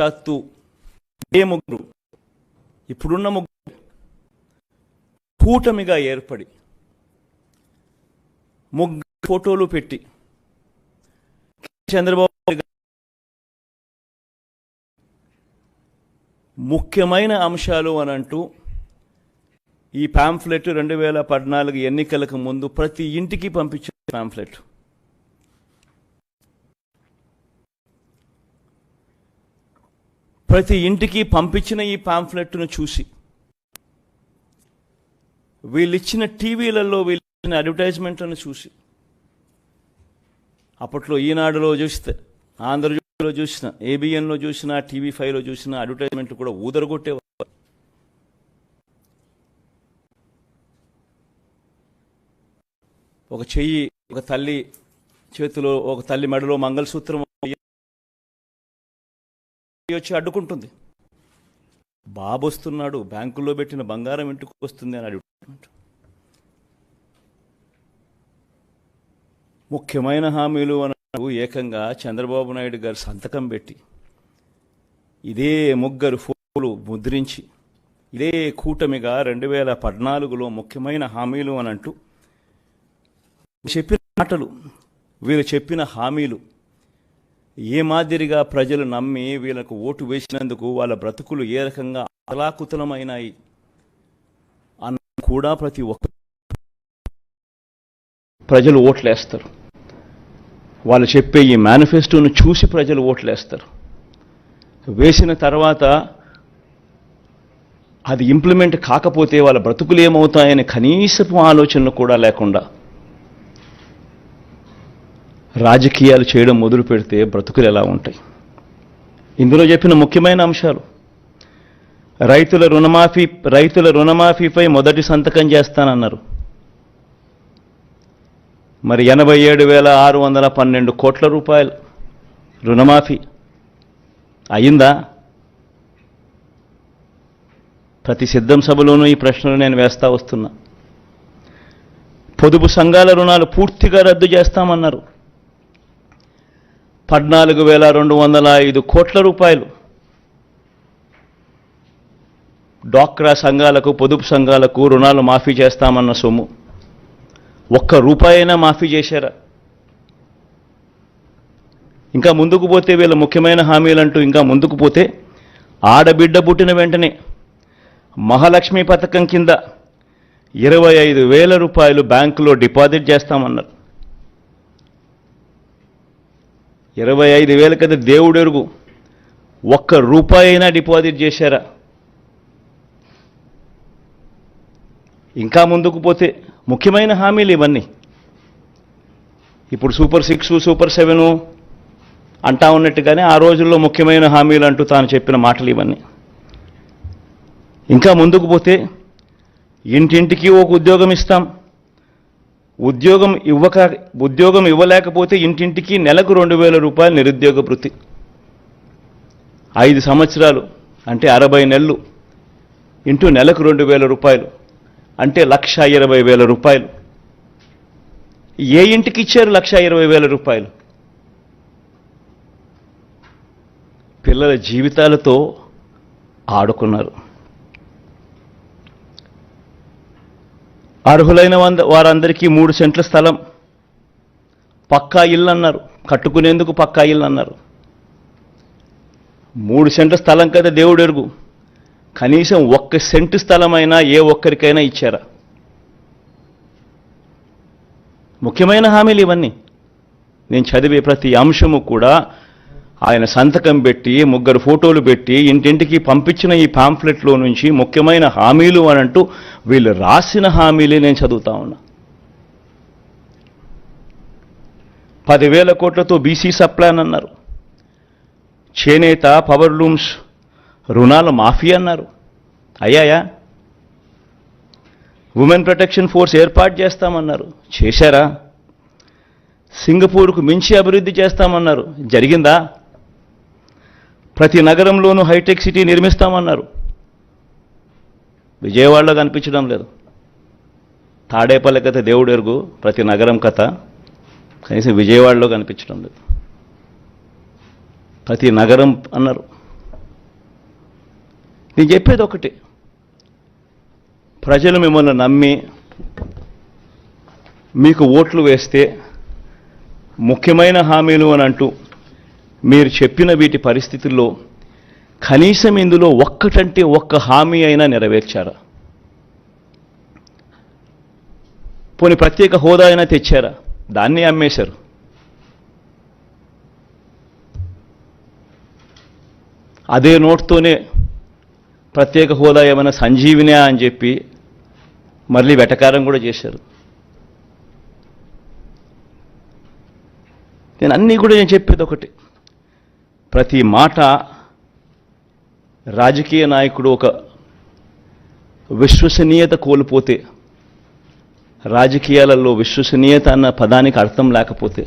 సాక్షాత్తు ఏ ముగ్గురు? ఇప్పుడున్న ముగ్గురు? కూటమిగా ఏర్పడి ముగ్గురు ఫోటోలు పెట్టి చంద్రబాబు గారు ముఖ్యమైన అంశాలు అని అంటూ ఈ పాంఫ్లెట్ రెండు వేల పద్నాలుగు ఎన్నికలకు ముందు ప్రతి ఇంటికి పంపించిన పాంఫ్లెట్. ప్రతి ఇంటికి పంపించిన ఈ పాంఫ్లెట్ను చూసి. వీళ్ళిచ్చిన టీవీలలో వీళ్ళిచ్చిన అడ్వర్టైజ్మెంట్లను చూసి. అప్పట్లో ఈనాడులో చూస్తే ఆంధ్రజ్యోతిలో చూసిన ఏబిఎన్లో చూసిన టీవీ ఫైవ్లో చూసిన అడ్వర్టైజ్మెంట్ కూడా ఊదరగొట్టే ఒక చెయ్యి ఒక తల్లి చేతిలో ఒక తల్లి మెడలో మంగళసూత్రం వచ్చి అడ్డుకుంటుంది. బాబు వస్తున్నాడు బ్యాంకులో పెట్టిన బంగారం ఇంటికి వస్తుంది అని అడుగుతున్నాడు. ముఖ్యమైన హామీలు అన్నాడు. ఏకంగా చంద్రబాబు నాయుడు గారు సంతకం పెట్టి ఇదే ముగ్గురు ఫోటోలు ముద్రించి ఇదే కూటమిగా రెండు వేల పద్నాలుగులో ముఖ్యమైన హామీలు అని అంటూ చెప్పిన మాటలు వీరు చెప్పిన హామీలు ఏ మాదిరిగా ప్రజలు నమ్మి వీళ్ళకు ఓటు వేసినందుకు వాళ్ళ బ్రతుకులు ఏ రకంగా అతలాకుతలమైనాయి అన్న కూడా ప్రతి ఒక్క ప్రజలు ఓట్లేస్తారు. వాళ్ళు చెప్పే ఈ మేనిఫెస్టోను చూసి ప్రజలు ఓట్లేస్తారు. వేసిన తర్వాత అది ఇంప్లిమెంట్ కాకపోతే వాళ్ళ బ్రతుకులు ఏమవుతాయని కనీసపు ఆలోచనలు కూడా లేకుండా రాజకీయాలు చేయడం మొదలు పెడితే బ్రతుకులు ఎలా ఉంటాయి? ఇందులో చెప్పిన ముఖ్యమైన అంశాలు. రైతుల రుణమాఫీ రైతుల రుణమాఫీపై మొదటి సంతకం చేస్తానన్నారు. మరి ఎనభై ఏడు వేల ఆరు వందల పన్నెండు కోట్ల రూపాయలు రుణమాఫీ అయిందా? ప్రతి సిద్ధం సభలోనూ ఈ ప్రశ్నలు నేను వేస్తా వస్తున్నా. పొదుపు సంఘాల రుణాలు పూర్తిగా రద్దు చేస్తామన్నారు. పద్నాలుగు వేల రెండు వందల ఐదు కోట్ల రూపాయలు. డాక్రా సంఘాలకు పొదుపు సంఘాలకు రుణాలు మాఫీ చేస్తామన్న సొమ్ము. ఒక్క రూపాయైనా మాఫీ చేశారా? ఇంకా ముందుకు పోతే వీళ్ళ ముఖ్యమైన హామీలంటూ ఇంకా ముందుకు పోతే ఆడబిడ్డ పుట్టిన వెంటనే మహాలక్ష్మి పథకం కింద ఇరవై ఐదు వేల రూపాయలు బ్యాంకులో డిపాజిట్ చేస్తామన్నారు. ఇరవై ఐదు వేల కదా దేవుడెరుగు. ఒక్క రూపాయి అయినా డిపాజిట్ చేశారా? ఇంకా ముందుకు పోతే ముఖ్యమైన హామీలు ఇవన్నీ. ఇప్పుడు సూపర్ సిక్స్ సూపర్ సెవెను అంటా ఉన్నట్టుగానే ఆ రోజుల్లో ముఖ్యమైన హామీలు అంటూ తాను చెప్పిన మాటలు ఇవన్నీ. ఇంకా ముందుకు పోతే ఇంటింటికి ఒక ఉద్యోగం ఇస్తాం. ఉద్యోగం ఇవ్వక ఉద్యోగం ఇవ్వలేకపోతే ఇంటింటికి నెలకు రెండు వేల రూపాయలు నిరుద్యోగ వృత్తి. ఐదు సంవత్సరాలు అంటే అరవై నెలలు ఇంటూ నెలకు రెండు వేల రూపాయలు అంటే లక్ష ఇరవై వేల రూపాయలు. ఏ ఇంటికి ఇచ్చారు లక్ష ఇరవై వేల రూపాయలు? పిల్లల జీవితాలతో ఆడుకున్నారు. అర్హులైన వంద వారందరికీ మూడు సెంట్ల స్థలం. పక్కా ఇల్లు అన్నారు కట్టుకునేందుకు పక్కా ఇల్లు అన్నారు మూడు సెంట్ల స్థలం కదా దేవుడు ఎరుగు కనీసం ఒక్క సెంటు స్థలమైనా ఏ ఒక్కరికైనా ఇచ్చారా? ముఖ్యమైన హామీలు ఇవన్నీ. నేను చదివే ప్రతి అంశము కూడా ఆయన సంతకం పెట్టి ముగ్గురు ఫోటోలు పెట్టి ఇంటింటికి పంపించిన ఈ పాంఫ్లెట్లో నుంచి ముఖ్యమైన హామీలు అని అంటూ వీళ్ళు రాసిన హామీలే నేను చదువుతా ఉన్నా. పదివేల కోట్లతో బీసీ సప్లాన్ అన్నారు. చేనేత పవర్ లూమ్స్ రుణాల మాఫీ అన్నారు. అయ్యాయా? ఉమెన్ ప్రొటెక్షన్ ఫోర్స్ ఏర్పాటు చేస్తామన్నారు. చేశారా? సింగపూర్కు మించి అభివృద్ధి చేస్తామన్నారు. జరిగిందా? ప్రతి నగరంలోనూ హైటెక్ సిటీ నిర్మిస్తామన్నారు. విజయవాడలో కనిపించడం లేదు. తాడేపల్లి కథ దేవుడు ఎరుగు ప్రతి నగరం కథ. కనీసం విజయవాడలో కనిపించడం లేదు. ప్రతి నగరం అన్నారు. నేను చెప్పేది ఒకటి. ప్రజలు మిమ్మల్ని నమ్మి మీకు ఓట్లు వేస్తే ముఖ్యమైన హామీలు అని అంటూ మీరు చెప్పిన వీటి పరిస్థితుల్లో కనీసం ఇందులో ఒక్కటంటే ఒక్క హామీ అయినా నెరవేర్చారా? పోనీ ప్రత్యేక హోదా అయినా తెచ్చారా? దాన్ని అమ్మేశారు. అదే నోట్తోనే ప్రత్యేక హోదా ఏమైనా సంజీవినే అని చెప్పి మళ్ళీ వెటకారం కూడా చేశారు. నేను అన్నీ కూడా నేను చెప్పేది ఒకటి. ప్రతి మాట రాజకీయ నాయకుడు ఒక విశ్వసనీయత కోల్పోతే రాజకీయాలలో విశ్వసనీయత అన్న పదానికి అర్థం లేకపోతే